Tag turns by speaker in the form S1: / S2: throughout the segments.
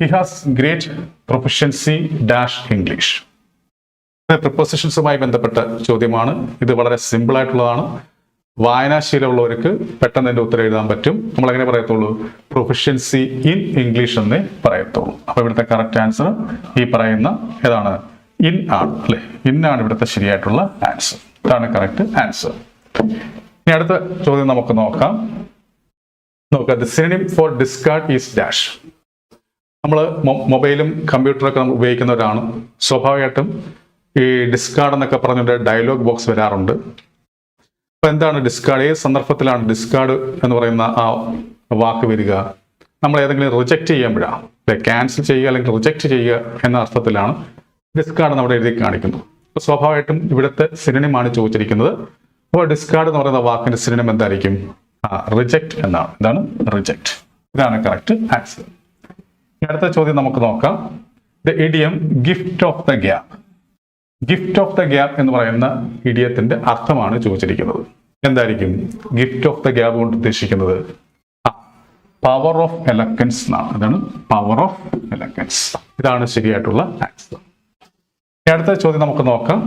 S1: He has great proficiency dash English പ്രിപ്പോസിഷൻസുമായി ബന്ധപ്പെട്ട ചോദ്യമാണ്. ഇത് വളരെ സിമ്പിൾ ആയിട്ടുള്ളതാണ്. വായനാശീലമുള്ളവർക്ക് പെട്ടെന്ന് എന്റെ ഉത്തരം എഴുതാൻ പറ്റും. നമ്മൾ എങ്ങനെ പറയത്തുള്ളൂ? പ്രൊഫഷ്യൻസി ഇൻ ഇംഗ്ലീഷ് എന്നേ പറയത്തുള്ളൂ. അപ്പൊ ഇവിടുത്തെ കറക്റ്റ് ആൻസർ ഈ പറയുന്ന ഏതാണ്? ഇൻ ആണ് അല്ലെ? ഇൻ ആണ് ഇവിടുത്തെ ശരിയായിട്ടുള്ള ആൻസർ ഇതാണ് കറക്റ്റ് ആൻസർ ഇനി അടുത്ത ചോദ്യം നമുക്ക് നോക്കാം. നോക്കുക the synonym for discard is dash നമ്മൾ മൊബൈലും കമ്പ്യൂട്ടറൊക്കെ നമ്മൾ ഉപയോഗിക്കുന്നവരാണ്. സ്വാഭാവികമായിട്ടും ഈ ഡിസ്കാർഡ് എന്നൊക്കെ പറഞ്ഞൊരു ഡയലോഗ് ബോക്സ് വരാറുണ്ട്. അപ്പോൾ എന്താണ് ഡിസ്കാർഡ് ഏത് സന്ദർഭത്തിലാണ് ഡിസ്കാർഡ് എന്ന് പറയുന്ന ആ വാക്ക് വരിക? നമ്മൾ ഏതെങ്കിലും റിജക്റ്റ് ചെയ്യുമ്പോഴാണ് അല്ലെ ക്യാൻസൽ ചെയ്യുക അല്ലെങ്കിൽ റിജക്റ്റ് ചെയ്യുക എന്ന അർത്ഥത്തിലാണ് ഡിസ്കാർഡ് നമ്മുടെ എഴുതി കാണിക്കുന്നത്. അപ്പോൾ സ്വാഭാവികമായിട്ടും ഇവിടുത്തെ സിനിമയാണ് ചോദിച്ചിരിക്കുന്നത്. അപ്പോൾ ഡിസ്കാർഡ് എന്ന് പറയുന്ന വാക്കിന്റെ സിനിമ എന്തായിരിക്കും? ആ റിജക്റ്റ് എന്നാണ്. എന്താണ് റിജക്റ്റ് ഇതാണ് കറക്റ്റ് ആൻസർ അടുത്ത ചോദ്യം നമുക്ക് നോക്കാം. The idiom gift of the gap gift of the gap എന്ന് പറയുന്ന ഇഡിയത്തിന്റെ അർത്ഥമാണ് ചോദിച്ചിരിക്കുന്നത്. എന്തായിരിക്കും ഗിഫ്റ്റ് ഓഫ് ദ ഗ്യാപ്പ് കൊണ്ട് ഉദ്ദേശിക്കുന്നത്? പവർ ഓഫ് എലക്കൻസ് എന്നാണ്. അതാണ് പവർ ഓഫ് എലക്കൻസ് ഇതാണ് ശരിയായിട്ടുള്ള ആൻസർ അടുത്ത ചോദ്യം നമുക്ക് നോക്കാം.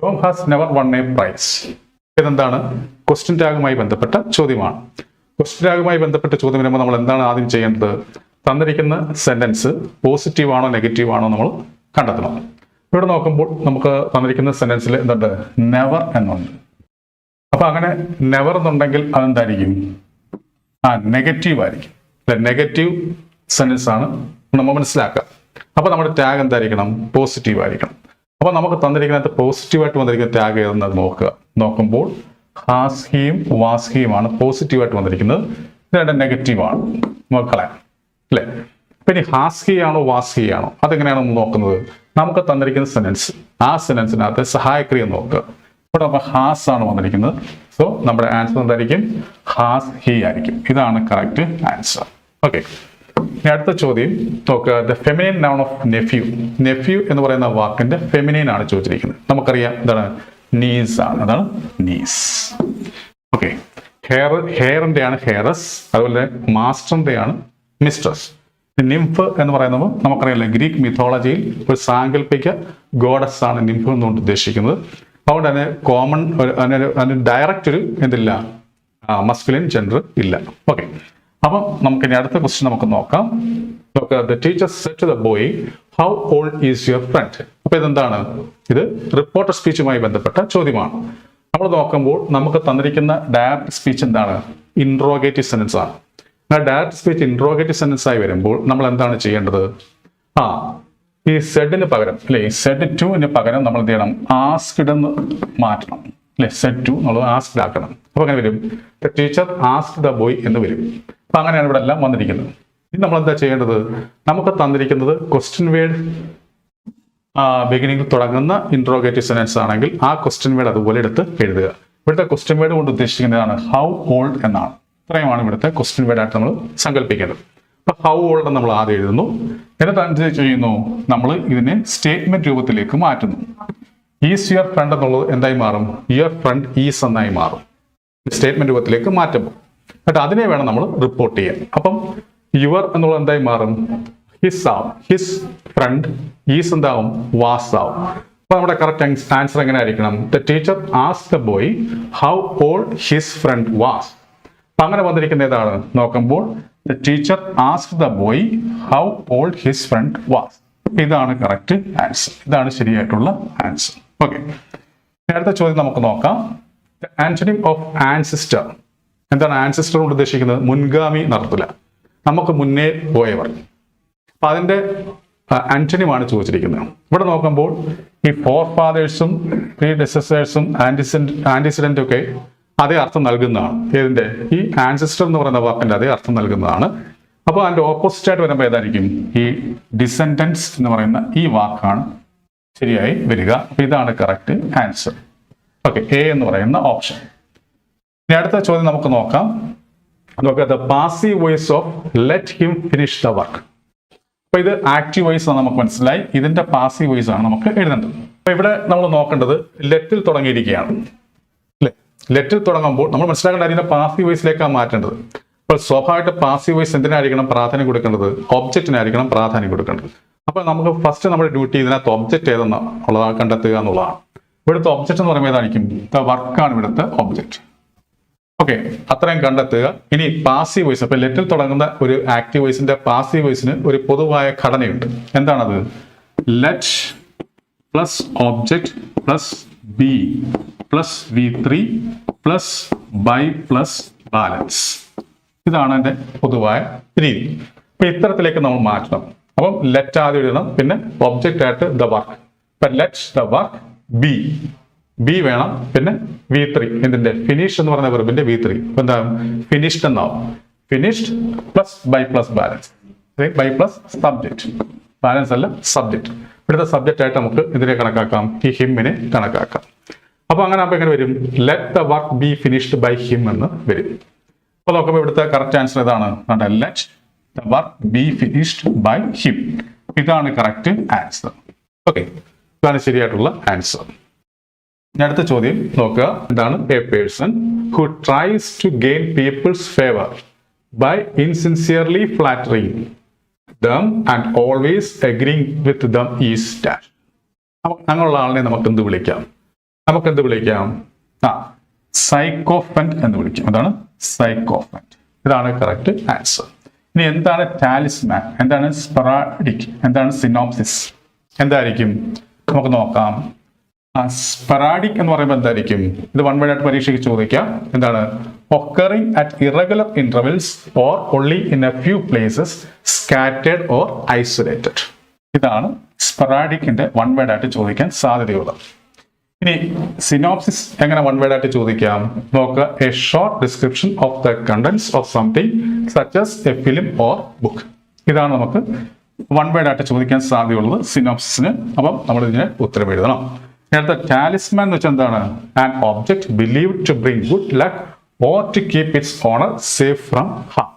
S1: John has never won a prize ഇതെന്താണ്? ക്വസ്റ്റ്യൻ ടാഗുമായി ബന്ധപ്പെട്ട ചോദ്യമാണ്. ക്വസ്റ്റ്യൻ ടാഗുമായി ബന്ധപ്പെട്ട ചോദ്യം വരുമ്പോൾ നമ്മൾ എന്താണ് ആദ്യം ചെയ്യേണ്ടത്? തന്നിരിക്കുന്ന സെന്റൻസ് പോസിറ്റീവ് ആണോ നെഗറ്റീവ് ആണോ നമ്മൾ കണ്ടെത്തണം. ഇവിടെ നോക്കുമ്പോൾ നമുക്ക് തന്നിരിക്കുന്ന സെന്റൻസിൽ എന്തുണ്ട്? നെവർ എന്നുണ്ട്. അപ്പൊ അങ്ങനെ നെവർ എന്നുണ്ടെങ്കിൽ അതെന്തായിരിക്കും? ആ നെഗറ്റീവ് ആയിരിക്കും. നെഗറ്റീവ് സെന്റൻസ് ആണ് നമ്മൾ മനസ്സിലാക്കുക. അപ്പൊ നമ്മുടെ ടാഗ് എന്തായിരിക്കണം? പോസിറ്റീവ് ആയിരിക്കണം. അപ്പൊ നമുക്ക് തന്നിരിക്കുന്നത് പോസിറ്റീവ് ആയിട്ട് വന്നിരിക്കുന്ന ടാഗ് ഏതെന്നത് നോക്കുക. നോക്കുമ്പോൾ ഹാസ് ഹീം വാസ് ഹീം ആണ് പോസിറ്റീവ് ആയിട്ട് വന്നിരിക്കുന്നത്. രണ്ട് നെഗറ്റീവ് ആണ്. നോക്കളെ അല്ലെ? പിന്നെ ഹാസ് വാസ്കിയാണോ? അതെങ്ങനെയാണ് നമ്മൾ നോക്കുന്നത്? നമുക്ക് തന്നിരിക്കുന്ന സെനൻസ് ആ സെനൻസിനകത്ത് സഹായക്രിയ നോക്കുക. ഇവിടെ നമ്മൾ ഹാസ് ആണ് വന്നിരിക്കുന്നത്. സോ നമ്മുടെ ആൻസർ എന്തായിരിക്കും? ഹാസ് ഹി ആയിരിക്കും. ഇതാണ് കറക്റ്റ് ആൻസർ ഓക്കെ ഇനി അടുത്ത ചോദ്യം. നോക്കുക. The feminine noun of nephew nephew എന്ന് പറയുന്ന വാക്കിന്റെ ഫെമിനിൻ ആണ് ചോദിച്ചിരിക്കുന്നത്. നമുക്കറിയാം എന്താണ്? നീസ് ആണ്. അതാണ് നീസ് ഓക്കെ ഹെയർ ഹെയറിന്റെ ആണ് ഹെയറസ് അതുപോലെ മാസ്റ്ററിന്റെ ആണ് മിസ്ട്രസ് നിംഫ് എന്ന് പറയുന്നത് നമുക്കറിയാലോ ഗ്രീക്ക് മിഥോളജിയിൽ ഒരു സാങ്കല്പിക ഗോഡസ് ആണ് നിംഫ് എന്നുകൊണ്ട് ഉദ്ദേശിക്കുന്നത്. അതുകൊണ്ട് തന്നെ കോമൺ അതിന് ഡയറക്റ്റ് ഒരു എന്തില്ല മസ്കുലിൻ ജെൻഡർ ഇല്ല. ഓക്കെ അപ്പം നമുക്ക് ഇനി അടുത്ത ക്വസ്റ്റ്യൻ നമുക്ക് നോക്കാം. The teacher said to the boy how old is your friend അപ്പൊ ഇതെന്താണ്? ഇത് റിപ്പോർട്ടർ സ്പീച്ചുമായി ബന്ധപ്പെട്ട ചോദ്യമാണ്. നമ്മൾ നോക്കുമ്പോൾ നമുക്ക് തന്നിരിക്കുന്ന ഡയറക്റ്റ് സ്പീച്ച് എന്താണ്? ഇൻട്രോഗേറ്റീവ് സെന്റൻസ് ആണ്. ആ ഡയറക്റ്റ് സ്പീച്ച് ഇൻട്രോഗേറ്റീവ് സെന്റൻസ് ആയി വരുമ്പോൾ നമ്മൾ എന്താണ് ചെയ്യേണ്ടത്? ആ ഈ സെഡിന് പകരം അല്ലെ സെഡ് ടുവിന് പകരം നമ്മൾ എന്ത് ചെയ്യണം? ആസ്ക്ഡ് എന്ന് മാറ്റണം. അല്ലെ സെഡ് ടു നമ്മൾ ആസ്ക്ഡ് ആക്കണം അപ്പൊ അങ്ങനെ വരും. ടീച്ചർ ആസ്ക് ദ ബോയ് എന്ന് വരും. അപ്പൊ അങ്ങനെയാണ് ഇവിടെ എല്ലാം വന്നിരിക്കുന്നത്. ഇനി നമ്മൾ എന്താ ചെയ്യേണ്ടത്? നമുക്ക് തന്നിരിക്കുന്നത് ക്വസ്റ്റ്യൻ വേഡ് ബിഗിനിങ്ങിൽ തുടങ്ങുന്ന ഇൻട്രോഗേറ്റീവ് സെന്റൻസ് ആണെങ്കിൽ ആ ക്വസ്റ്റ്യൻ വേഡ് അതുപോലെ എടുത്ത് എഴുതുക. ഇവിടുത്തെ ക്വസ്റ്റ്യൻ വേഡ് കൊണ്ട് ഉദ്ദേശിക്കുന്നതാണ് ഹൗ ഓൾഡ് എന്നാണ്. ഇത്രയുമാണ് ഇവിടുത്തെ ക്വസ്റ്റ്യൻ വേർഡ് നമ്മൾ സങ്കല്പിക്കേണ്ടത് അപ്പൊ ഹൗ ഓൾഡ് നമ്മൾ ആദ്യം എഴുതുന്നു. എന്നിട്ട് അനുസരിച്ച് ചെയ്യുന്നു. നമ്മൾ ഇതിനെ സ്റ്റേറ്റ്മെന്റ് രൂപത്തിലേക്ക് മാറ്റുന്നു. ഈസ് യുവർ ഫ്രണ്ട് എന്നുള്ളത് എന്തായി മാറും? യുവർ ഫ്രണ്ട് ഈസ് എന്നായി മാറും. സ്റ്റേറ്റ്മെന്റ് രൂപത്തിലേക്ക് മാറ്റുമ്പോൾ. എന്നിട്ട് അതിനെ വേണം നമ്മൾ റിപ്പോർട്ട് ചെയ്യാൻ. അപ്പം യുവർ എന്നുള്ളത് എന്തായി മാറും? ഹിസ് ആവും. ഹിസ് ഫ്രണ്ട് ഈസ് എന്താവും? വാസ് ആവും. അപ്പൊ നമ്മുടെ കറക്റ്റ് ആൻസർ എങ്ങനെ ആയിരിക്കണം? The teacher as the boy how old his friend was അങ്ങനെ വന്നിരിക്കുന്ന ഏതാണ്? നോക്കുമ്പോൾ the teacher ask the boy how old his friend was ഇതാണ് കറക്റ്റ് ആൻസർ ഇതാണ് ശരിയായിട്ടുള്ള ആൻസർ ഓക്കെ അടുത്ത ചോദ്യം നമുക്ക് നോക്കാം. ആന്റണിം ഓഫ് ആൻസിസ്റ്റർ എന്താണ് ആൻസിസ്റ്റർ കൊണ്ട് ഉദ്ദേശിക്കുന്നത്? മുൻഗാമി നടത്തില്ല നമുക്ക് മുന്നേ പോയവർ. അപ്പൊ അതിന്റെ ആന്റണിയുമാണ് ചോദിച്ചിരിക്കുന്നത്. ഇവിടെ നോക്കുമ്പോൾ ഈ ഫോർ ഫാദേഴ്സും പ്രീ ഡെസസേഴ്സും ആന്റിസിഡന്റ് ആന്റിസിഡന്റും ഒക്കെ അതേ അർത്ഥം നൽകുന്നതാണ്. ഏതിന്റെ ഈ ആൻസിസ്റ്റർ എന്ന് പറയുന്ന വാക്കിന്റെ അതേ അർത്ഥം നൽകുന്നതാണ്. അപ്പോൾ അതിന്റെ ഓപ്പോസിറ്റ് ആയിട്ട് വരുമ്പോൾ ഏതായിരിക്കും? ഈ ഡിസെൻഡൻസ് എന്ന് പറയുന്ന ഈ വാക്കാണ് ശരിയായി വരിക. അപ്പൊ ഇതാണ് കറക്റ്റ് ആൻസർ ഓക്കെ എ എന്ന് പറയുന്ന ഓപ്ഷൻ ഇനി അടുത്ത ചോദ്യം നമുക്ക് നോക്കാം. നോക്കുക the passive voice of let him finish the work അപ്പൊ ഇത് ആക്റ്റീവ് വോയിസ് ആണ് നമുക്ക് മനസ്സിലായി. ഇതിന്റെ പാസീവ് വോയിസ് ആണ് നമുക്ക് എഴുതേണ്ടത്. അപ്പൊ ഇവിടെ നമ്മൾ നോക്കേണ്ടത് ലെറ്റിൽ തുടങ്ങിയിരിക്കുകയാണ്. ലെറ്റിൽ തുടങ്ങുമ്പോൾ നമ്മൾ മനസ്സിലാക്കേണ്ട അതിന്റെ പാസീവ് വോയിസിലേക്കാണ് മാറ്റേണ്ടത്. അപ്പോൾ സ്വാഭാവികമായിട്ട് പാസീവ് വോയിസ് എന്തിനായിരിക്കണം പ്രാധാന്യം കൊടുക്കേണ്ടത്? ഒബ്ജക്റ്റിനായിരിക്കണം പ്രാധാന്യം കൊടുക്കേണ്ടത്. അപ്പോൾ നമുക്ക് ഫസ്റ്റ് നമ്മുടെ ഡ്യൂട്ടി ഇതിനകത്ത് ഒബ്ജക്റ്റ് ഏതെന്ന് ഉള്ളത് കണ്ടെത്തുക എന്നുള്ളതാണ്. ഇവിടുത്തെ ഒബ്ജക്റ്റ് എന്ന് പറയുമ്പോൾ ഏതായിരിക്കും ദ വർക്കാണ് ഇവിടുത്തെ ഒബ്ജക്റ്റ് ഓക്കെ അത്രയും കണ്ടെത്തുക. ഇനി പാസീവ് വോയിസ് അപ്പൊ ലെറ്റിൽ തുടങ്ങുന്ന ഒരു ആക്റ്റീവ് വോയിസിന്റെ പാസീവ് വോയിസിന് ഒരു പൊതുവായ ഘടനയുണ്ട്. എന്താണത്? Let plus object plus be plus V three plus by plus balance ഇതാണ് എന്റെ പൊതുവായ രീതി. അപ്പം ഇത്തരത്തിലേക്ക് നമ്മൾ മാറ്റണം. അപ്പം ലെറ്റ് ആദ്യം എഴുതണം പിന്നെ ഒബ്ജക്റ്റ് ആയിട്ട് ദ വർക്ക് ഇപ്പൊ let the work be be വേണം പിന്നെ വി ത്രീ ഇതിന്റെ ഫിനിഷ് എന്ന് പറയുന്ന വെർബിന്റെ വി ത്രീ എന്താ? ഫിനിഷ്ഡ് എന്നാവും. Finished plus by plus balance by plus subject balance അല്ല സബ്ജക്റ്റ് ഇവിടുത്തെ സബ്ജക്റ്റ് ആയിട്ട് നമുക്ക് ഇതിനെ കണക്കാക്കാം. ഈ ഹിമ്മിനെ കണക്കാക്കാം. അപ്പൊ അങ്ങനെ അപ്പൊ എങ്ങനെ വരും? Let the work be finished by him എന്ന് വരും. അപ്പൊ നോക്കുമ്പോൾ ഇവിടുത്തെ കറക്റ്റ് ആൻസർ ഇതാണ് let be finished by him ഇതാണ് കറക്റ്റ് ആൻസർ ഓക്കെ ഇതാണ് ശരിയായിട്ടുള്ള ആൻസർ അടുത്ത ചോദ്യം നോക്കുക. എന്താണ് a person who tries to gain people's favour by insincerely flattering them and always agreeing with them is അപ്പൊ അങ്ങനെയുള്ള ആളിനെ നമുക്ക് എന്ത് വിളിക്കാം? നമുക്ക് എന്ത് വിളിക്കാം? ആ സൈക്കോഫന്റ് എന്ന് വിളിക്കാം. അതാണ് സൈക്കോഫന്റ് ഇതാണ് കറക്റ്റ് ആൻസർ ഇനി എന്താണ് ടാലിസ്മാൻ എന്താണ് സ്പറാഡിക് എന്താണ് സിനോപ്സിസ് എന്തായിരിക്കും? നമുക്ക് നോക്കാം. സ്പറാഡിക് എന്ന് പറയുമ്പോൾ എന്തായിരിക്കും? ഇത് വൺ വേഡ് ആയിട്ട് പരീക്ഷയ്ക്ക് ചോദിക്കാം. എന്താണ്? Occurring at irregular intervals or only in a few places scattered or isolated ഇതാണ് സ്പറാഡിക്കിന്റെ വൺ വേഡ് ആയിട്ട് ചോദിക്കാൻ സാധ്യതയുള്ളത്. ഇനി സിനോപ്സിസ് എങ്ങനെ വൺ വേഡ് ആയിട്ട് ചോദിക്കാം? നോക്കുക a short description of the contents of something such as a film or book ഇതാണ് നമുക്ക് വൺ വേഡ് ആയിട്ട് ചോദിക്കാൻ സാധ്യതയുള്ളത് സിനോപ്സിന് അപ്പം നമ്മൾ ഇതിന് ഉത്തരം എഴുതണം. അടുത്ത ടാലിസ്മാൻ എന്ന് വെച്ചാൽ എന്താണ്? An object believe to bring good luck or to keep its owner safe from harm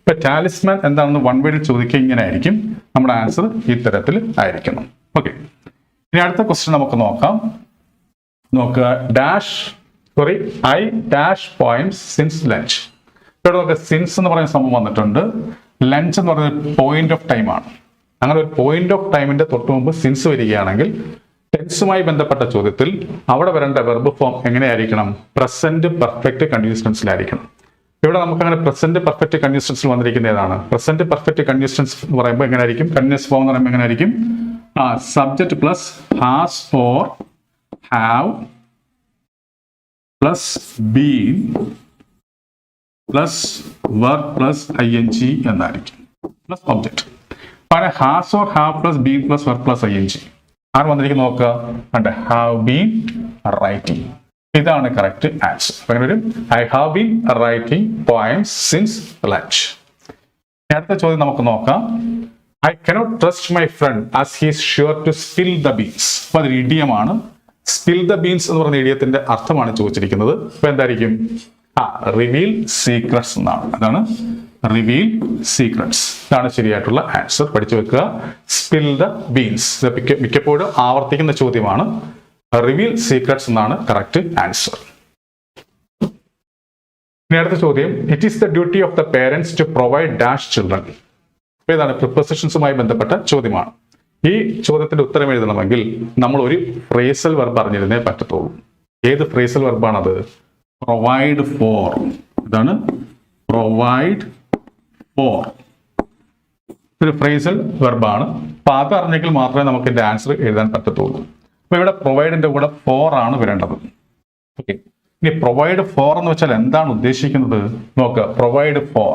S1: ഇപ്പൊ ടാലിസ്മാൻ എന്താണെന്ന് വൺ വേഡിൽ ചോദിക്കുക ഇങ്ങനെ ആയിരിക്കും നമ്മുടെ ആൻസർ ഇത്തരത്തിൽ ആയിരിക്കണം ഓക്കെ ഇനി അടുത്ത ക്വസ്റ്റ്യൻ നമുക്ക് നോക്കാം. നോക്കുക. Dash sorry I dash point since lunch ഇവിടെ നോക്കുക സിൻസ് എന്ന് പറയുന്ന സംഭവം വന്നിട്ടുണ്ട്. ലഞ്ച് എന്ന് പറയുന്നത് പോയിന്റ് ഓഫ് ടൈം ആണ്. അങ്ങനെ ഒരു പോയിന്റ് ഓഫ് ടൈമിന്റെ തൊട്ട് മുമ്പ് സിൻസ് വരികയാണെങ്കിൽ ടെൻസുമായി ബന്ധപ്പെട്ട ചോദ്യത്തിൽ അവിടെ വരേണ്ട വെർബ് ഫോം എങ്ങനെയായിരിക്കണം? പ്രസന്റ് പെർഫെക്റ്റ് കണ്ടിന്യൂസ് ടെൻസിലായിരിക്കണം ഇവിടെ നമുക്ക് അങ്ങനെ പ്രസന്റ് പെർഫെക്റ്റ് കണ്ടിന്യൂസ് ടെൻസിൽ വന്നിരിക്കുന്ന ഏതാണ്? പ്രസന്റ് പെർഫെക്റ്റ് കണ്ടിന്യൂസ് ടെൻസ് എന്ന് പറയുമ്പോൾ എങ്ങനെയായിരിക്കും? കണ്ടിന്യൂസ് ഫോം എന്ന് പറയുമ്പോൾ എങ്ങനെയായിരിക്കും? ആ subject plus has or have plus be plus been plus I N G എന്നായിരിക്കും. പ്ലസ് ഒബ്ജക്റ്റ് അപ്പോൾ has or have plus be plus work plus I N G ആണ് വന്നിരിക്കുന്നത് നോക്കുക കണ്ടേ ഹാവ് ബീൻ റൈറ്റിംഗ് ഇതാണ് കറക്റ്റ് ആൻസർ അങ്ങനെ വരും. I have been writing poems since lunch അടുത്ത ചോദ്യം നമുക്ക് നോക്കാം. I cannot trust my friend as he's sure to spill the beans അപ്പൊ അതൊരു ഇഡിയമാണ് സ്പിൽ ദ ബീൻസ് എന്ന് പറഞ്ഞ ഇഡിയത്തിന്റെ അർത്ഥമാണ് ചോദിച്ചിരിക്കുന്നത്. അപ്പൊ എന്തായിരിക്കും? ആ റിവീൽ സീക്രട്സ് എന്നാണ്. അതാണ് റിവീൽ സീക്രട്സ്. ഇതാണ് ശരിയായിട്ടുള്ള ആൻസർ. പഠിച്ചു വെക്കുക. സ്പിൽ ദ ബീൻസ് മിക്ക മിക്കപ്പോഴും ആവർത്തിക്കുന്ന ചോദ്യമാണ്. റിവീൽ സീക്രട്സ് എന്നാണ് കറക്റ്റ് ആൻസർ. ഇനി അടുത്ത ചോദ്യം. It is the duty of the parents to provide dash children അപ്പൊ ഇതാണ് പ്രിപ്പസിഷൻസുമായി ബന്ധപ്പെട്ട ചോദ്യമാണ്. ഈ ചോദ്യത്തിന്റെ ഉത്തരം എഴുതണമെങ്കിൽ നമ്മൾ ഒരു ഫ്രേസൽ വെർബ് അറിഞ്ഞിരുന്നേ പറ്റത്തുള്ളൂ. ഏത് ഫ്രേസൽ വെർബാണത് പ്രൊവൈഡ് ഫോർ ഇതാണ് പ്രൊവൈഡ് ഫോർ ഒരു ഫ്രേസൽ വെർബാണ് അപ്പൊ അത് അറിഞ്ഞെങ്കിൽ മാത്രമേ നമുക്ക് ഇതിന്റെ ആൻസർ എഴുതാൻ പറ്റത്തുള്ളൂ. അപ്പൊ ഇവിടെ പ്രൊവൈഡിന്റെ കൂടെ ഫോർ ആണ് വരേണ്ടത്. ഓക്കെ ഇനി പ്രൊവൈഡ് ഫോർ എന്ന് വെച്ചാൽ എന്താണ് ഉദ്ദേശിക്കുന്നത്? നോക്കുക പ്രൊവൈഡ് ഫോർ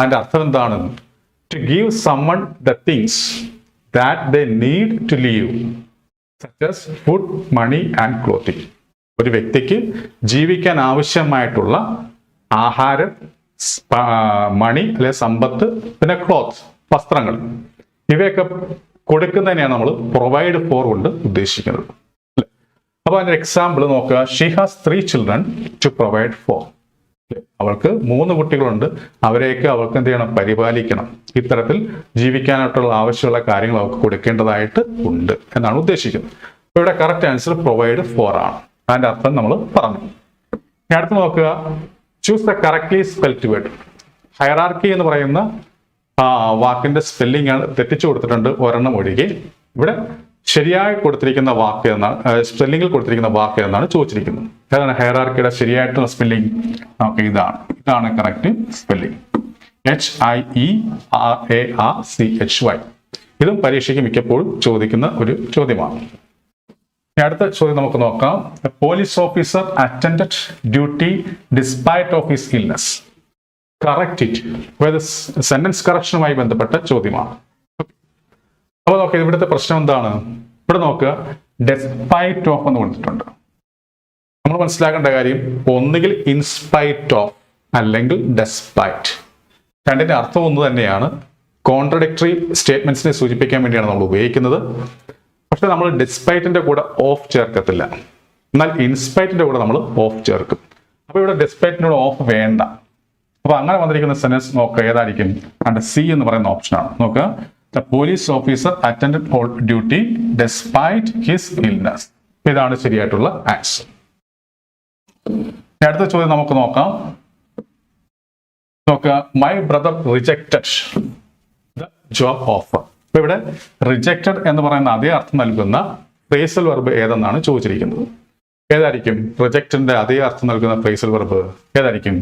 S1: അതിന്റെ അർത്ഥം എന്താണ്? To give someone the things that they need to live such as food money and clothing ഒരു വ്യക്തിക്ക് ജീവിക്കാൻ ആവശ്യമായിട്ടുള്ള ആഹാരം മണി അല്ലെ സമ്പത്ത് പിന്നെ ക്ലോത്ത് വസ്ത്രങ്ങൾ. ഇവയൊക്കെ കൊടുക്കുന്നതിനെയാണ് നമ്മൾ പ്രൊവൈഡ് ഫോർ കൊണ്ട് ഉദ്ദേശിക്കുന്നത്? അപ്പൊ അതിന്റെ എക്സാമ്പിൾ നോക്കുക. She has three children to provide for അവൾക്ക് മൂന്ന് കുട്ടികളുണ്ട്. അവരെയൊക്കെ അവൾക്ക് എന്ത് ചെയ്യണം? പരിപാലിക്കണം. ഇത്തരത്തിൽ ജീവിക്കാനായിട്ടുള്ള ആവശ്യമുള്ള കാര്യങ്ങൾ അവൾക്ക് കൊടുക്കേണ്ടതായിട്ട് ഉണ്ട് എന്നാണ് ഉദ്ദേശിക്കുന്നത്. ഇവിടെ കറക്റ്റ് ആൻസർ പ്രൊവൈഡ് ഫോർ ആണ്. അതിന്റെ അർത്ഥം നമ്മൾ പറഞ്ഞു. അടുത്ത് നോക്കുക. Choose the correctly spelt word hierarchy എന്ന് പറയുന്ന വാക്കിന്റെ സ്പെല്ലിംഗ് ആണ്. തെറ്റിച്ചു കൊടുത്തിട്ടുണ്ട്. ഒരെണ്ണം ഒഴികെ. ഇവിടെ ശരിയായി കൊടുത്തിരിക്കുന്ന വാക്ക് എന്നാണ് സ്പെല്ലിംഗിൽ കൊടുത്തിരിക്കുന്ന വാക്ക് എന്നാണ് ചോദിച്ചിരിക്കുന്നത്. ഏതാണ് ഹെയറാർക്കിയുടെ ശരിയായിട്ടുള്ള സ്പെല്ലിംഗ് നമുക്ക് ഇതാണ്. ഇതാണ് correct spelling H I E R A R C H Y ഇതും പരീക്ഷയ്ക്ക് മിക്കപ്പോഴും ചോദിക്കുന്ന ഒരു ചോദ്യമാണ്. അടുത്ത ചോദ്യം നമുക്ക് നോക്കാം. Police officer attended duty despite of his illness correct it sentence കറക്ഷനുമായി ബന്ധപ്പെട്ട ചോദ്യമാണ്. അപ്പോൾ നോക്ക ഇവിടുത്തെ പ്രശ്നം എന്താണ്? ഇവിടെ നോക്കുക ഡെസ്പൈറ്റ് ഓഫ് എന്ന് കൊടുത്തിട്ടുണ്ട്. നമ്മൾ മനസ്സിലാക്കേണ്ട കാര്യം ഒന്നുകിൽ ഇൻസ്പൈറ്റ് ഓഫ് അല്ലെങ്കിൽ ഡെസ്പൈറ്റ് രണ്ടിന്റെ അർത്ഥം ഒന്ന് തന്നെയാണ്. കോൺട്രഡിക്ടറി സ്റ്റേറ്റ്മെന്റ്സിനെ സൂചിപ്പിക്കാൻ വേണ്ടിയാണ് നമ്മൾ ഉപയോഗിക്കുന്നത്. പക്ഷെ നമ്മൾ ഡെസ്പൈറ്റിന്റെ കൂടെ ഓഫ് ചേർക്കത്തില്ല. എന്നാൽ ഇൻസ്പൈറ്റിന്റെ കൂടെ നമ്മൾ ഓഫ് ചേർക്കും. അപ്പൊ ഇവിടെ ഡെസ്പൈറ്റിനോട് ഓഫ് വേണ്ട. അപ്പൊ അങ്ങനെ വന്നിരിക്കുന്ന സെന്റൻസ് നോക്കുക ഏതായിരിക്കും? അവിടെ സി എന്ന് പറയുന്ന ഓപ്ഷനാണ് നോക്കുക the police officer attend all duty despite his illness ഇതാണ് ശരിയായിട്ടുള്ള ആൻസർ അടുത്ത ചോദ്യം നമുക്ക് നോക്കാം. നോക്കുക. My brother rejected the job offer അപ്പൊ ഇവിടെ റിജക്റ്റഡ് എന്ന് പറയുന്ന അതേ അർത്ഥം നൽകുന്ന ഫ്രേസൽ വെർബ് ഏതെന്നാണ് ചോദിച്ചിരിക്കുന്നത്. ഏതായിരിക്കും? റിജക്റ്റിന്റെ അതേ അർത്ഥം നൽകുന്ന ഫ്രേസൽ വെർബ് ഏതായിരിക്കും?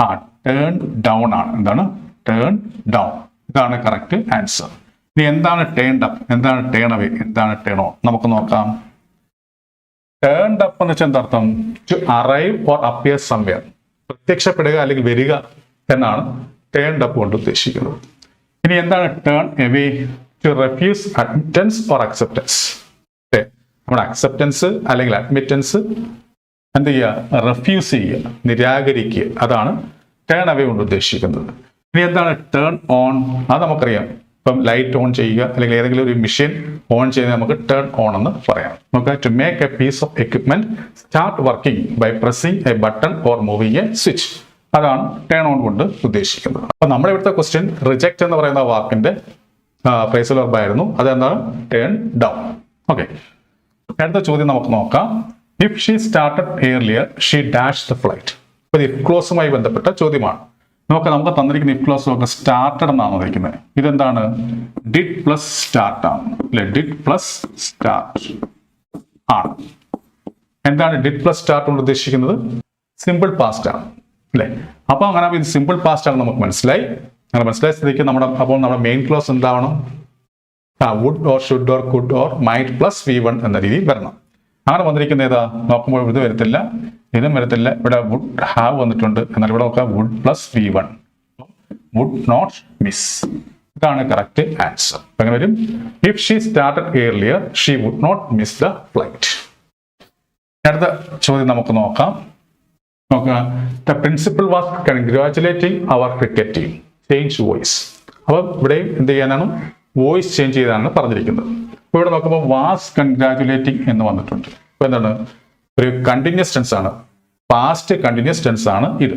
S1: ആ ടേൺ ഡൗൺ ആണ്. എന്താണ്? ടേൺ ഡൗൺ ഇതാണ് കറക്റ്റ് ആൻസർ ഇനി എന്താണ് ടേൺഡ് അപ്പ്? എന്താണ് ടേൺ അവേ? എന്താണ് ടേണോ നമുക്ക് നോക്കാം. ടേൺഡ് അപ്പ് എന്ന് വെച്ചാൽ എന്താർത്ഥം? To arrive or appear somewhere പ്രത്യക്ഷപ്പെടുക അല്ലെങ്കിൽ വരിക എന്നാണ് ടേൺഡ് അപ്പ് കൊണ്ട് ഉദ്ദേശിക്കുന്നത്. ഇനി എന്താണ് turn away to refuse admittance or acceptance. നമ്മുടെ അക്സെപ്റ്റൻസ് അല്ലെങ്കിൽ അഡ്മിറ്റൻസ് എന്ത് ചെയ്യുക? റെഫ്യൂസ് ചെയ്യുക നിരാകരിക്കുക. അതാണ് ടേൺ അവേ കൊണ്ട് ഉദ്ദേശിക്കുന്നത്. ഇനി എന്താണ് ടേൺ ഓൺ? അത് നമുക്കറിയാം. ഇപ്പം ലൈറ്റ് ഓൺ ചെയ്യുക അല്ലെങ്കിൽ ഏതെങ്കിലും ഒരു മെഷീൻ ഓൺ ചെയ്ത് നമുക്ക് ടേൺ ഓൺ എന്ന് പറയാം. നമുക്ക് to make a piece of equipment start working by pressing a button or moving a switch അതാണ് ടേൺ ഓൺ കൊണ്ട് ഉദ്ദേശിക്കുന്നത്. അപ്പൊ നമ്മുടെ ഇവിടുത്തെ ക്വസ്റ്റ്യൻ റിജക്റ്റ് എന്ന് പറയുന്ന വാക്കിന്റെ ഫ്രേസൽ വർബായിരുന്നു അതെന്താണ്? ടേൺ ഡൗൺ ഓക്കെ അടുത്ത ചോദ്യം നമുക്ക് നോക്കാം. If she started earlier she dash the flight ഇപ്പൊ ഇത് ക്ലോസുമായി ബന്ധപ്പെട്ട ചോദ്യമാണ്. നോക്കാം നമുക്ക് തന്നിരിക്കുന്ന ഇഫ് ക്ലോസ് നോക്കാം സ്റ്റാർട്ടഡ് എന്നാണ് തന്നിരിക്കുന്നത് ഇതെന്താണ്? ഡിഡ് പ്ലസ് സ്റ്റാർട്ട് ആണ്. അല്ലെ? ഡിഡ് പ്ലസ് സ്റ്റാർട്ട് ആണ്. എന്താണ് ഡിഡ് പ്ലസ് സ്റ്റാർട്ട് കൊണ്ട് ഉദ്ദേശിക്കുന്നത്? സിമ്പിൾ പാസ്റ്റ് ആണ്. അല്ലെ? അപ്പൊ അങ്ങനെ ഇത് സിമ്പിൾ പാസ്റ്റ് ആണ് നമുക്ക് മനസ്സിലായി. അങ്ങനെ മനസ്സിലായ സ്ഥിതിക്ക് നമ്മുടെ അപ്പോൾ നമ്മുടെ മെയിൻ ക്ലോസ് എന്താവണം? ആ would or should or could or might plus V one എന്ന രീതിയിൽ വരണം. അങ്ങനെ വന്നിരിക്കുന്ന ഏതാ? നോക്കുമ്പോൾ ഇത് വരത്തില്ല. ഇതും വരത്തില്ല. ഇവിടെ വുഡ് ഹാവ് വന്നിട്ടുണ്ട്. എന്നാൽ ഇവിടെ നോക്കുക would plus V one would not miss ഇതാണ് കറക്റ്റ് ആൻസർ അങ്ങനെ വരും? If she started earlier she would not miss the flight അടുത്ത ചോദ്യം നമുക്ക് നോക്കാം. നോക്കുക the principal was congratulating our cricket team change voice അപ്പൊ ഇവിടെയും എന്ത് ചെയ്യാനാണ്? വോയിസ് ചേഞ്ച് ചെയ്താണ് പറഞ്ഞിരിക്കുന്നത്. അപ്പോൾ ഇവിടെ നോക്കുമ്പോൾ വാസ് കൺഗ്രാചുലേറ്റിംഗ് എന്ന് വന്നിട്ടുണ്ട്. അപ്പോൾ എന്താണ്? ഒരു കണ്ടിന്യൂസ് ടെൻസ് ആണ്. പാസ്റ്റ് കണ്ടിന്യൂസ് ടെൻസ് ആണ് ഇത്.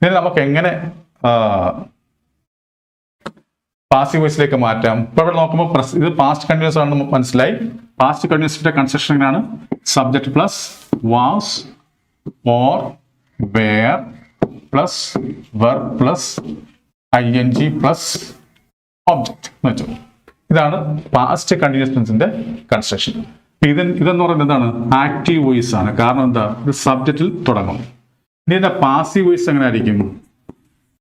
S1: ഇനി നമുക്ക് എങ്ങനെ പാസീവ് വോയിസിലേക്ക് മാറ്റാം? ഇപ്പൊ ഇവിടെ നോക്കുമ്പോൾ ഇത് പാസ്റ്റ് കണ്ടിന്യൂസ് ആണെന്ന് മനസ്സിലായി. പാസ്റ്റ് കണ്ടിന്യൂസിന്റെ കൺസ്ട്രക്ഷൻ എങ്ങനെയാണ്? Subject plus was or were plus verb plus I N G plus object എന്ന് വെച്ചു. ഇതാണ് പാസ്റ്റ് കണ്ടിന്യൂസ് ടെൻസിന്റെ കൺസ്ട്രക്ഷൻ ഇത് ഇതെന്ന് പറയുന്നത് എന്താണ്? ആക്റ്റീവ് വോയിസ് ആണ്. കാരണം എന്താ? ഇത് സബ്ജക്റ്റിൽ തുടങ്ങും. ഇനി എന്റെ പാസീവ് വോയിസ് എങ്ങനെ ആയിരിക്കും?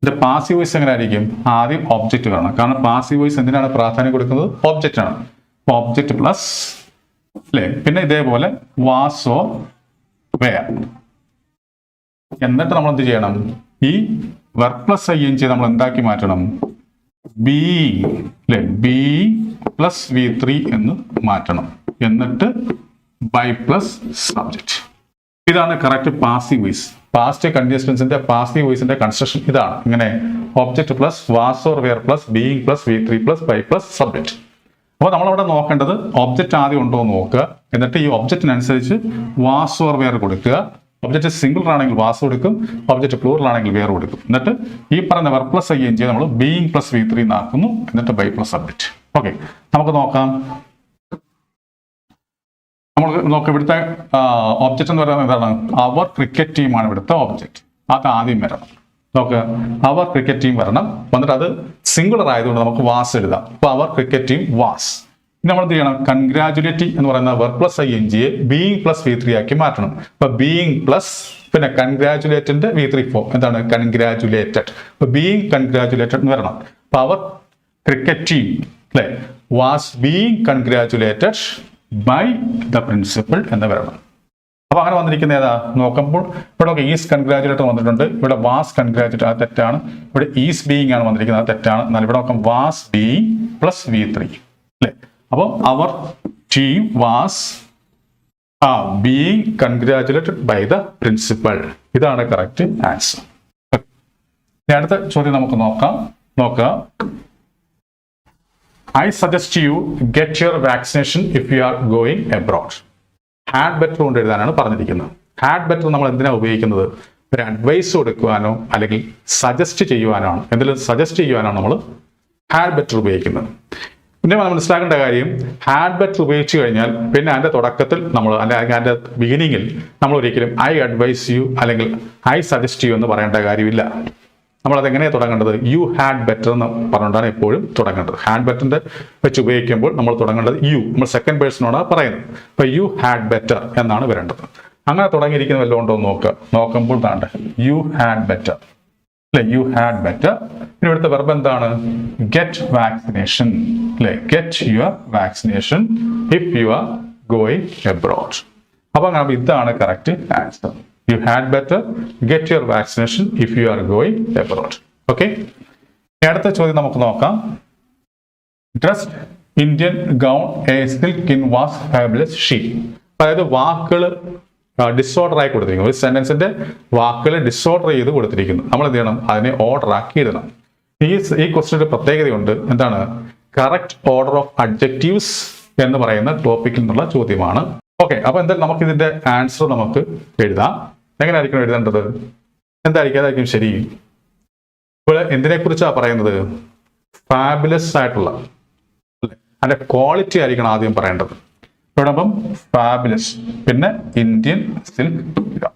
S1: എന്റെ പാസീവ് വോയിസ് എങ്ങനെ ആയിരിക്കും? ആദ്യം ഒബ്ജക്റ്റ് കാണാം കാരണം പാസീവ് വോയിസ് എന്തിനാണ് പ്രാധാന്യം കൊടുക്കുന്നത്? ഒബ്ജക്റ്റ് ആണ്. ഒബ്ജക്റ്റ് പ്ലസ് അല്ലേ പിന്നെ ഇതേപോലെ വാസോ വേർ എന്നിട്ട് നമ്മൾ എന്ത് ചെയ്യണം? ഈ work plus I N G നമ്മൾ എന്താക്കി മാറ്റണം? ബി അല്ലെ ബി പ്ലസ് വി ത്രീ എന്ന് മാറ്റണം. എന്നിട്ട് ബൈ പ്ലസ് സബ്ജക്റ്റ് ഇതാണ് കറക്റ്റ് പാസീവ് വോയിസ് പാസ്റ്റ് കണ്ടിസ്റ്റൻസിന്റെ പാസ്റ്റ് വോയിസിന്റെ കൺസ്ട്രക്ഷൻ ഇതാണ്. ഇങ്ങനെ object plus was or were plus being plus V three plus by plus subject അപ്പോൾ നമ്മളവിടെ നോക്കേണ്ടത് ഒബ്ജക്റ്റ് ആദ്യം ഉണ്ടോ എന്ന് നോക്കുക. എന്നിട്ട് ഈ ഒബ്ജക്റ്റിനനുസരിച്ച് വാസ് ഓർ വെയർ കൊടുക്കുക. ഒബ്ജക്റ്റ് സിംഗിൾ ആണെങ്കിൽ വാസ് കൊടുക്കും. ഒബ്ജക്റ്റ് പ്ലൂറൽ ആണെങ്കിൽ വെയർ കൊടുക്കും. എന്നിട്ട് ഈ പറഞ്ഞ verb plus I N G നമ്മൾ ബീയിങ് പ്ലസ് വി ത്രീ എന്നാക്കുന്നു. എന്നിട്ട് ബൈ പ്ലസ് സബ്ജക്റ്റ് ഓക്കെ നമുക്ക് നോക്കാം. നമ്മൾ നോക്കാം ഇവിടുത്തെ ഒബ്ജക്റ്റ് എന്ന് പറയുന്നത് എന്താണ്? അവർ ക്രിക്കറ്റ് ടീമാണ് ഇവിടുത്തെ ഒബ്ജക്റ്റ് അത് ആദ്യം വരണം. നോക്ക് അവർ ക്രിക്കറ്റ് ടീം വരണം. വന്നിട്ട് അത് സിംഗുലർ ആയതുകൊണ്ട് നമുക്ക് വാസ് എഴുതാം. അപ്പൊ അവർ ക്രിക്കറ്റ് ടീം വാസ് ഇനി നമ്മൾ എന്ത് ചെയ്യണം? കൺഗ്രാജുലേറ്റി എന്ന് പറയുന്ന വർ പ്ലസ് ഐ എൻ ജിയെ ബീയിങ് പ്ലസ് വി ത്രീ ആക്കി മാറ്റണം. അപ്പൊ ബീയിങ് പ്ലസ് പിന്നെ കൺഗ്രാജുലേറ്റിന്റെ വി ത്രീ ഫോം എന്താണ്? കൺഗ്രാജുലേറ്റഡ് അപ്പൊ ബീയിങ് കൺഗ്രാജുലേറ്റഡ് എന്ന് വരണം. അപ്പൊ അവർ ക്രിക്കറ്റ് ടീം അല്ലെ? Was being congratulated by the principal എന്ന് വരണം. അപ്പൊ അങ്ങനെ വന്നിരിക്കുന്ന ഏതാ? നോക്കുമ്പോൾ ഇവിടെ നോക്കാം ഈസ് കൺഗ്രാജുലേറ്റർ വന്നിട്ടുണ്ട്. ഇവിടെ വാസ് കൺഗ്രാജുലേറ്റർ അത് തെറ്റാണ്. ഇവിടെ ഈസ് ബീയിങ് ആണ് വന്നിരിക്കുന്നത് അത് തെറ്റാണ്. എന്നാൽ ഇവിടെ നോക്കാം was being plus V three അല്ലേ? അപ്പോൾ അവർ ടീം വാസ് ആ being congratulated by the principal ഇതാണ് കറക്റ്റ് ആൻസർ അടുത്ത ചോദ്യം നമുക്ക് നോക്കാം. നോക്കാം. I suggest you get your vaccination if you are going abroad had better കൊണ്ട് എഴുതാനാണ് പറഞ്ഞിരിക്കുന്നത്. ഹാഡ് ബെറ്റർ നമ്മൾ എന്തിനാണ് ഉപയോഗിക്കുന്നത്? ഒരു അഡ്വൈസ് കൊടുക്കുവാനോ അല്ലെങ്കിൽ സജസ്റ്റ് ചെയ്യുവാനാണ് എന്തെങ്കിലും സജസ്റ്റ് ചെയ്യുവാനാണ് നമ്മൾ ഹാഡ് ബെറ്റർ ഉപയോഗിക്കുന്നത്. പിന്നെ നമ്മൾ മനസ്സിലാക്കേണ്ട കാര്യം ഹാഡ് ബെറ്റർ ഉപയോഗിച്ച് കഴിഞ്ഞാൽ പിന്നെ അതിന്റെ തുടക്കത്തിൽ നമ്മൾ അല്ലെങ്കിൽ അതിന്റെ ബിഗിനിങ്ങിൽ നമ്മൾ ഒരിക്കലും ഐ അഡ്വൈസ് യു അല്ലെങ്കിൽ ഐ സജസ്റ്റ് യു എന്ന് പറയേണ്ട കാര്യമില്ല. നമ്മൾ അത് എങ്ങനെയാണ് തുടങ്ങേണ്ടത്? യു ഹാഡ് ബെറ്റർ എന്ന് പറഞ്ഞുകൊണ്ടാണ് എപ്പോഴും തുടങ്ങേണ്ടത്. ഹാഡ് ബെറ്ററിന്റെ വെച്ച് ഉപയോഗിക്കുമ്പോൾ നമ്മൾ തുടങ്ങേണ്ടത് യു നമ്മൾ സെക്കൻഡ് പേഴ്സണോടാണ് പറയുന്നത്. അപ്പൊ യു ഹാഡ് ബെറ്റർ എന്നാണ് വരേണ്ടത്. അങ്ങനെ തുടങ്ങിയിരിക്കുന്ന വല്ലതും ഉണ്ടോ എന്ന് നോക്കുക നോക്കുമ്പോൾ താണ്ട്. യു ഹാഡ് ബെറ്റർ അല്ലെ യു ഹാഡ് ബെറ്റർ പിന്നെ ഇവിടുത്തെ വെർബ് എന്താണ്? ഗെറ്റ് വാക്സിനേഷൻ അല്ലെ get your vaccination if you are going abroad അപ്പൊ ഇതാണ് correct answer you had better get your vaccination if you are going abroad. Okay. അടുത്ത ചോദ്യം നമുക്ക് നോക്കാം. Dressed Indian gown a silk in was fabulous she അതായത് വാക്കുകൾ disorder ആയി കൊടുത്തിരിക്കുന്നു. ഒരു സെന്റൻസിന്റെ വാക്കുകൾ ഡിസോർഡർ ചെയ്ത് കൊടുത്തിരിക്കുന്നു. നമ്മൾ എന്ത് ചെയ്യണം? അതിനെ ഓർഡർ ആക്കി ഇടണം ഈ ഈ ക്വസ്റ്റിന്റെ പ്രത്യേകതയുണ്ട്. എന്താണ്? കറക്റ്റ് ഓർഡർ ഓഫ് അഡ്ജക്റ്റീവ്സ് എന്ന് പറയുന്ന ടോപ്പിക്കിൽ നിന്നുള്ള ചോദ്യമാണ്. ഓക്കെ അപ്പൊ എന്തായാലും നമുക്ക് ഇതിന്റെ ആൻസർ നമുക്ക് എഴുതാം. എങ്ങനെയായിരിക്കും എഴുതേണ്ടത്? എന്തായിരിക്കും? അതായിരിക്കും ശരി. ഇപ്പോൾ എന്തിനെ കുറിച്ചാണ് പറയുന്നത്? ഫാബുലസ് ആയിട്ടുള്ള അല്ലേ? അതിന്റെ ക്വാളിറ്റി ആയിരിക്കണം ആദ്യം പറയേണ്ടത്. ഇവിടെ ഫാബുലസ് പിന്നെ ഇന്ത്യൻ സിൽക്ക്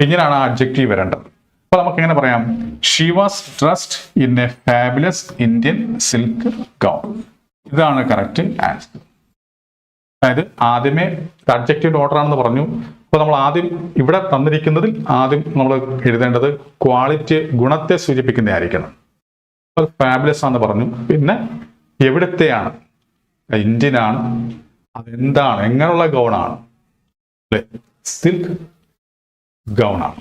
S1: ഇങ്ങനെയാണ് അബ്ജക്റ്റീവ് വരേണ്ടത്. അപ്പൊ നമുക്ക് എങ്ങനെ പറയാം? She was dressed in a fabulous Indian silk gown ഇതാണ് കറക്റ്റ് ആൻസർ അതായത് ആദ്യമേ അഡ്ജക്റ്റീവ് ഓർഡർ ആണെന്ന് പറഞ്ഞു. അപ്പൊ നമ്മൾ ആദ്യം ഇവിടെ തന്നിരിക്കുന്നതിൽ ആദ്യം നമ്മൾ എഴുതേണ്ടത് ക്വാളിറ്റി ഗുണത്തെ സൂചിപ്പിക്കുന്നതായിരിക്കണം. അത് ഫാബുലസ് ആണെന്ന് പറഞ്ഞു. പിന്നെ എവിടത്തെയാണ്? ഇന്ത്യൻ ആണ് അതെന്താണ്? എങ്ങനെയുള്ള ഗൗണാണ് അല്ലേ? സിൽക്ക് ഗൗണാണ്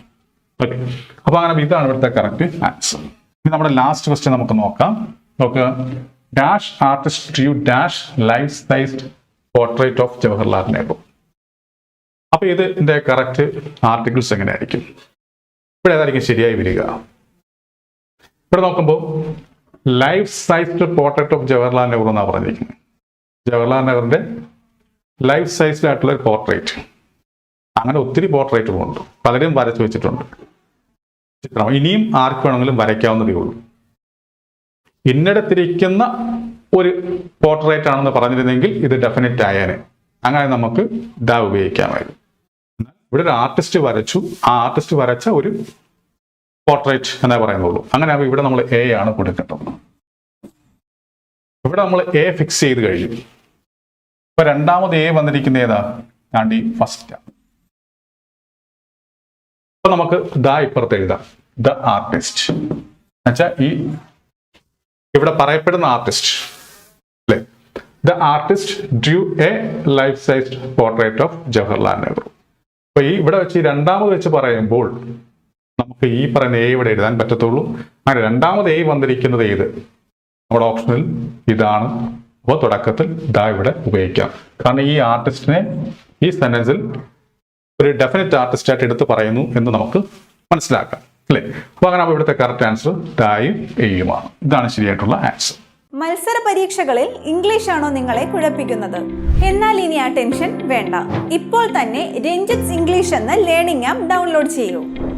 S1: ഓക്കെ അപ്പൊ അങ്ങനെ ഇതാണ് ഇവിടുത്തെ കറക്റ്റ് ആൻസർ ഇനി നമ്മുടെ ലാസ്റ്റ് ക്വസ്റ്റ്യൻ നമുക്ക് നോക്കാം. നോക്കുക dash artist dash life sized portrait of Jawaharlal Nehru അപ്പൊ ഇതിന്റെ കറക്റ്റ് ആർട്ടിക്കിൾസ് എങ്ങനെയായിരിക്കും? ഇവിടെ ഏതായിരിക്കും ശരിയായി വരിക? ഇവിടെ നോക്കുമ്പോൾ life sized portrait of Jawaharlal Nehru എന്നാണ് പറഞ്ഞിരിക്കുന്നത്. ജവഹർലാൽ നെഹ്റുവിന്റെ ലൈഫ് സൈസ്ഡ് ആയിട്ടുള്ള ഒരു പോർട്രേറ്റ് അങ്ങനെ ഒത്തിരി പോർട്രേറ്റുകളുണ്ട് പലരും വരച്ചു വെച്ചിട്ടുണ്ട്. ചിത്രം. ഇനിയും ആർക്ക് വേണമെങ്കിലും വരയ്ക്കാവുന്നതേ ഉള്ളൂ. ഇന്നിടത്തിരിക്കുന്ന ഒരു പോർട്രേറ്റ് ആണെന്ന് പറഞ്ഞിരുന്നെങ്കിൽ ഇത് ഡെഫിനറ്റ് ആയേനെ. അങ്ങനെ നമുക്ക് ഡാ ഉപയോഗിക്കാമായിരുന്നു. ഇവിടെ ഒരു ആർട്ടിസ്റ്റ് വരച്ചു. ആ ആർട്ടിസ്റ്റ് വരച്ച ഒരു പോർട്രേറ്റ് എന്നേ പറയുന്നുള്ളൂ. അങ്ങനെ ഇവിടെ നമ്മൾ എ ആണ് കൊടുക്കേണ്ടത്. ഇവിടെ നമ്മൾ എ ഫിക്സ് ചെയ്ത് കഴിഞ്ഞു. ഇപ്പൊ രണ്ടാമത് എ വന്നിരിക്കുന്ന ഏതാ? ആണ്ടി ഫസ്റ്റ് അപ്പൊ നമുക്ക് ദ ഇപ്പുറത്ത് എഴുതാം. The artist. എന്നുവെച്ചാൽ ഈ ഇവിടെ പറയപ്പെടുന്ന artist. The artist drew a life size portrait of Jawaharlal Nehru അപ്പൊ ഈ ഇവിടെ വെച്ച് രണ്ടാമത് വെച്ച് പറയുമ്പോൾ നമുക്ക് ഈ പറയുന്ന എ ഇവിടെ എഴുതാൻ പറ്റത്തുള്ളൂ. അങ്ങനെ രണ്ടാമത് എ വന്നിരിക്കുന്നത് ഏത്? നമ്മുടെ ഓപ്ഷനിൽ ഇതാണ്. അപ്പോൾ തുടക്കത്തിൽ ദാ ഇവിടെ ഉപയോഗിക്കാം. കാരണം ഈ ആർട്ടിസ്റ്റിനെ ഈ സെന്റൻസിൽ ഒരു ഡെഫിനറ്റ് ആർട്ടിസ്റ്റ് ആയിട്ട് എടുത്ത് പറയുന്നു എന്ന് നമുക്ക് മനസ്സിലാക്കാം. അല്ലേ? അപ്പോൾ അങ്ങനെ അപ്പോൾ ഇവിടുത്തെ കറക്റ്റ് ആൻസർ ദായും എയുമാണ് ഇതാണ് ശരിയായിട്ടുള്ള ആൻസർ
S2: മത്സര പരീക്ഷകളിൽ ഇംഗ്ലീഷ് ആണോ നിങ്ങളെ കുഴപ്പിക്കുന്നത്? എന്നാൽ ഇനി ആ ടെൻഷൻ വേണ്ട. ഇപ്പോൾ തന്നെ രഞ്ജിത്സ് ഇംഗ്ലീഷ് എന്ന ലേണിംഗ് ആപ്പ് ഡൗൺലോഡ് ചെയ്യൂ.